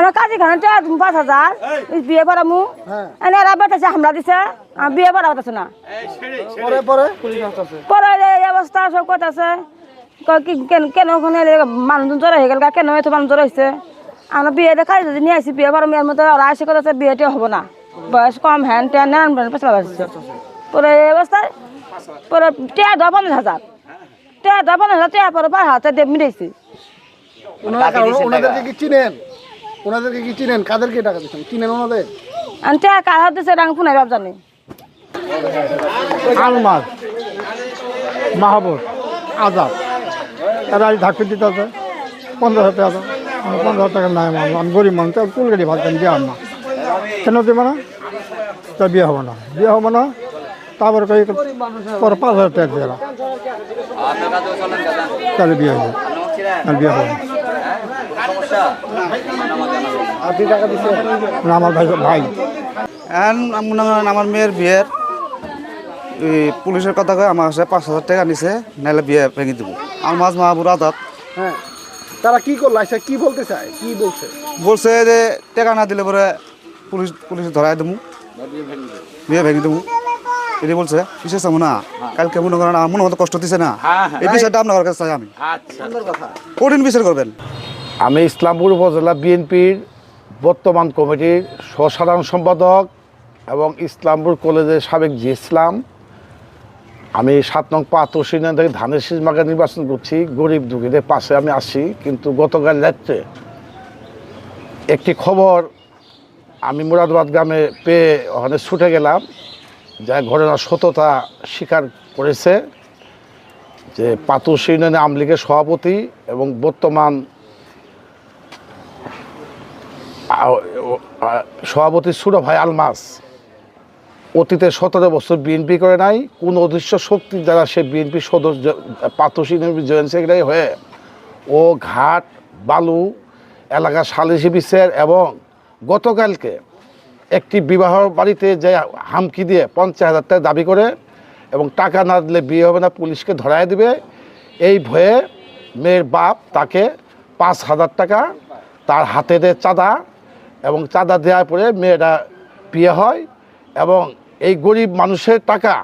আমার কাজী টিয়া পাঁচ হাজার। বিয়ে করামু হ্যাঁ। এনে এরা বেটাছে হামলা দিছে। আমি বিয়ে করা হতেছে না। পরে পরে। পরে এই অবস্থা সব কথা আছে কয় কি কেন কেন ওখানে মানুষজন জ্বর হয়ে গেল কেন এত মানুষ জ্বর হয়েছে আমরা বিয়ে দেখাই যদি নিয়ে আসি বিয়ে করাম এর মধ্যে ওরা আসে কথা বিয়েটা হব না। বয়স কম হ্যান ট্যান নেন পেছলা বাজছে পরে এই অবস্থায় পরে টিয়া দেওয়া পঞ্চাশ হাজার। টিয়া দেওয়া পঞ্চাশ হাজার টিয়া পরে পাঁচ হাজার দিয়ে মিটাইছি। ওনাদেরকে কি চিনেন? ওনাদেরকে কি চিনেন? কাদেরকে টাকা দিচ্ছেন? চিনেন ওনাদের? টিয়া কার হাত দিছে রাং বাপ জানি। আলমাস মাহবুব আজাদ। এরা এই ধাক্কা দিতে আছে। পনেরো হাজার টাকা। আমি পনেরো হাজার টাকা নাই আমার আমি গরিব মানুষ চুল গাড়ি ভাবতাম বিয়ে না। কেন দেবো না? তা বিয়ে হবে না। বিয়ে হবে না তারপরে কই পরে পাঁচ হাজার টাকা দিয়ে। তাহলে বিয়ে হবে। আর বিয়ে হবে না। আপনি টাকা দিচ্ছেন আমার ভাই ভাই এখন আমার মেয়ের বিয়ের এই পুলিশের কথা কয়ে আমার কাছে পাঁচ হাজার টাকা নিছে নাহলে বিয়ে ভেঙে দেবো। আলমাজ মাহবুর আদাত হ্যাঁ তারা কি করল? আচ্ছা কি বলতে চায়? কি বলছে? বলছে যে টাকা না দিলে পরে পুলিশ পুলিশে ধরাই দেবো বিয়ে ভেঙে দেবো এটি বলছে বিশেষ আমি না। কালকে মনে করেন আমার মনে মতো কষ্ট দিছে না। এই বিষয়টা আপনার কাছে চাই আমি। কঠিন বিচার করবেন। আমি ইসলামপুর উপজেলা বিএনপির বর্তমান কমিটির সসাধারণ সম্পাদক এবং ইসলামপুর কলেজের সাবেক জি ইসলাম। আমি সাত নং পাতসিনা থেকে ধানের শীষ মার্কা নির্বাচন করছি, গরিব দুঃখীদের পাশে আমি আসি কিন্তু গতকাল রাত্রে একটি খবর আমি মুরাদাবাদ গ্রামে পেয়ে ওখানে ছুটে গেলাম, যা ঘটনার সততা স্বীকার করেছে যে পাতুস ইউনিয়নে আওয়ামী লীগের সভাপতি এবং বর্তমান সভাপতি সুরা ভাই আলমাস। অতীতে সতেরো বছর বিএনপি করে নাই, কোন অদৃশ্য শক্তি দ্বারা সে বিএনপি সদস্য পাতুসি জয়েন্ট সেক্রেটারি হয়ে ও ঘাট, বালু, এলাকার সালিসি বিচার এবং গতকালকে একটি বিবাহ বাড়িতে যে হামকি দিয়ে পঞ্চাশ হাজার টাকা দাবি করে এবং টাকা না দিলে বিয়ে হবে না, পুলিশকে ধরায় দিবে, এই ভয়ে মেয়ের বাপ তাকে পাঁচ হাজার টাকা তার হাতে দেয় চাঁদা এবং চাঁদা দেওয়ার পরে মেয়েটা বিয়ে হয় এবং এই গরিব মানুষের টাকা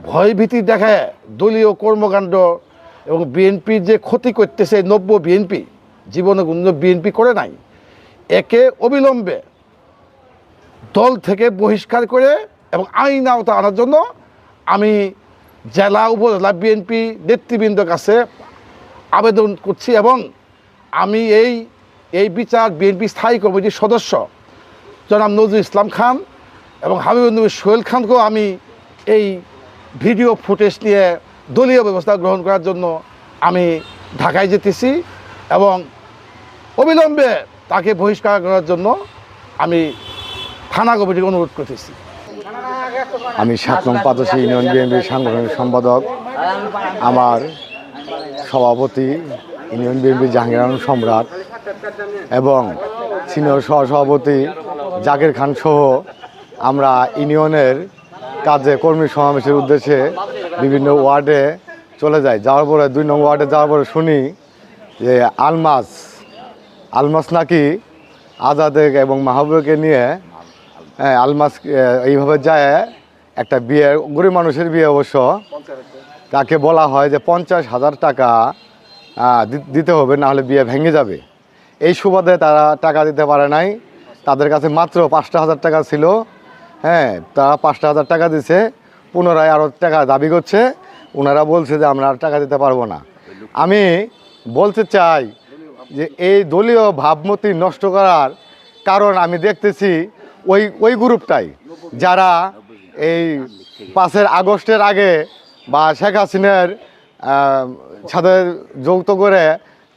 ভয়ভীতি দেখায় দলীয় কর্মকাণ্ড এবং বিএনপির যে ক্ষতি করতেছে নব্য বিএনপি জীবনে বিএনপি করে নাই, একে অবিলম্বে দল থেকে বহিষ্কার করে এবং আইন আওতা আনার জন্য আমি জেলা উপজেলা বিএনপি নেতৃবৃন্দর কাছে আবেদন করছি এবং আমি এই এই বিচার বিএনপি স্থায়ী কমিটির সদস্য। জনাব নজরুল ইসলাম খান এবং হাবিবুল নবী সোহেল খানকেও আমি এই ভিডিও ফুটেজ নিয়ে দলীয় ব্যবস্থা গ্রহণ করার জন্য আমি ঢাকায় যেতেছি এবং অবিলম্বে তাকে বহিষ্কার করার জন্য আমি থানা কমিটিকে অনুরোধ করতেছি। আমি সাত নং ইউনিয়ন বিএনপির সাংগঠনিক সম্পাদক, আমার সভাপতি ইউনিয়ন বিএনপি জাহাঙ্গীর সম্রাট এবং সিনিয়র সহসভাপতি জাকির খান সহ আমরা ইউনিয়নের কাজে কর্মী সমাবেশের উদ্দেশ্যে বিভিন্ন ওয়ার্ডে চলে যাই। যাওয়ার পরে দুই নম্বর ওয়ার্ডে যাওয়ার পরে শুনি যে আলমাস আলমাস নাকি আজাদে এবং মাহবুবকে নিয়ে হ্যাঁ আলমাস এইভাবে যায়, একটা বিয়ে, গরিব মানুষের বিয়ে অবশ্য। তাকে বলা হয় যে পঞ্চাশ হাজার টাকা দিতে হবে, না হলে বিয়ে ভেঙে যাবে। এই সুবাদে তারা টাকা দিতে পারে নাই। তাদের কাছে মাত্র পাঁচটা হাজার টাকা ছিল। হ্যাঁ তারা পাঁচটা হাজার টাকা দিছে, পুনরায় আরও টাকা দাবি করছে। ওনারা বলছে যে আমরা আর টাকা দিতে পারব না। আমি বলতে চাই যে এই দলীয় ভাবমূর্তি নষ্ট করার কারণ আমি দেখতেছি ওই ওই গ্রুপটাই। যারা এই পাঁচের আগস্টের আগে বা শেখ হাসিনার সাথে যৌথ করে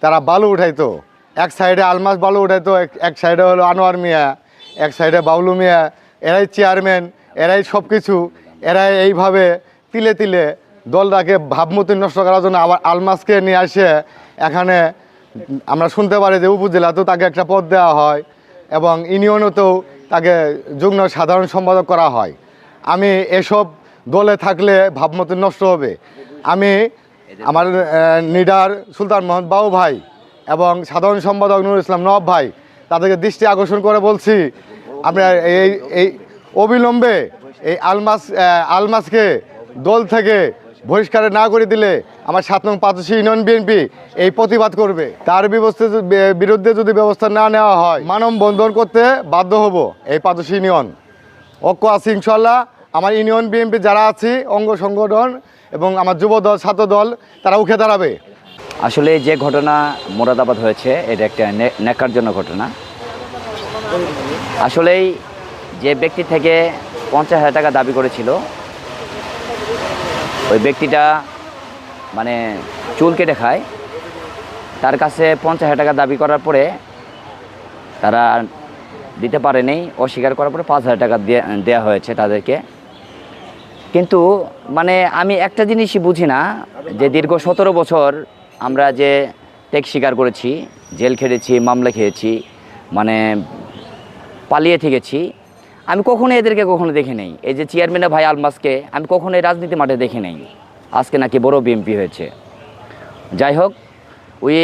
তারা বালু উঠাইতো। এক সাইডে আলমাস বালু উঠাইতো এক- এক সাইডে হলো আনোয়ার মিয়া, এক সাইডে বাবলু মিয়া, এরাই চেয়ারম্যান এরাই সব কিছু এরাই এইভাবে তিলে তিলে দলটাকে ভাবমূর্তি নষ্ট করার জন্য আবার আলমাসকে নিয়ে আসে। এখানে আমরা শুনতে পারি যে উপজেলাতেও তাকে একটা পদ দেওয়া হয় এবং ইউনিয়নেতেও তাকে যুগ্ম সাধারণ সম্পাদক করা হয়। আমি এসব দলে থাকলে ভাবমূর্তি নষ্ট হবে। আমি আমার নিডার সুলতান মোহাম্মদ বাবু ভাই এবং সাধারণ সম্পাদক নুরুল ইসলাম নব ভাই, তাদেরকে দৃষ্টি আকর্ষণ করে বলছি আমরা এই এই অবিলম্বে এই আলমাস আলমাসকে দল থেকে বহিষ্কার না করে দিলে আমার সাত নং পাঁচশি ইউনিয়ন বিএনপি এই প্রতিবাদ করবে। তার ব্যবস্থা বিরুদ্ধে যদি ব্যবস্থা না নেওয়া হয়, মানব বন্ধন করতে বাধ্য হব এই পাঁচশি ইউনিয়ন। ঐক্য আছে ইনশাল্লাহ আমার ইউনিয়ন বিএনপি যারা আছি, অঙ্গ সংগঠন এবং আমার যুব দল, ছাত্র দল, তারা উঠে দাঁড়াবে। আসলে যে ঘটনা মোরাদাবাদ হয়েছে, এটা একটা নে- জন্য ঘটনা। আসলেই যে ব্যক্তি থেকে পঞ্চাশ হাজার টাকা দাবি করেছিল, ওই ব্যক্তিটা মানে চুল কেটে খায়। তার কাছে পঞ্চাশ হাজার টাকা দাবি করার পরে তারা দিতে পারেনি, অস্বীকার করার পরে পাঁচ হাজার টাকা দেওয়া হয়েছে তাদেরকে। কিন্তু মানে আমি একটা জিনিসই বুঝি না, যে দীর্ঘ সতেরো বছর আমরা যে টেক স্বীকার করেছি, জেল খেটেছি, মামলা খেয়েছি মানে পালিয়ে থেকেছি, আমি কখনো এদেরকে কখনো দেখি নেই। এই যে চেয়ারম্যানের ভাই আলমাসকে আমি কখনো এই রাজনীতি মাঠে দেখি নেই। আজকে নাকি বড় বিএমপি হয়েছে। যাই হোক, ওই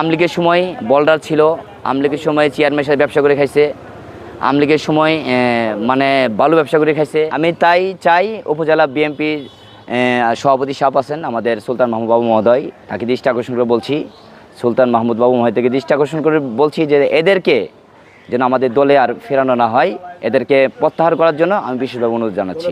আমলিগের সময় বলডার ছিল আমলিগের সময় চেয়ারম্যানের সাথে ব্যবসা করে খাইছে আমলিগের সময় মানে বালু ব্যবসা করে খাইছে। আমি তাই চাই উপজেলা বিএমপির সভাপতি সাহেব আছেন আমাদের সুলতান মাহমুদ বাবু মহোদয়। তাকে দৃষ্টি আকর্ষণ করে বলছি, সুলতান মাহমুদ বাবু মহোদয় থেকে দৃষ্টি আকর্ষণ করে বলছি যে এদেরকে যেন আমাদের দলে আর ফেরানো না হয়, এদেরকে প্রত্যাহার করার জন্য আমি বিশেষভাবে অনুরোধ জানাচ্ছি।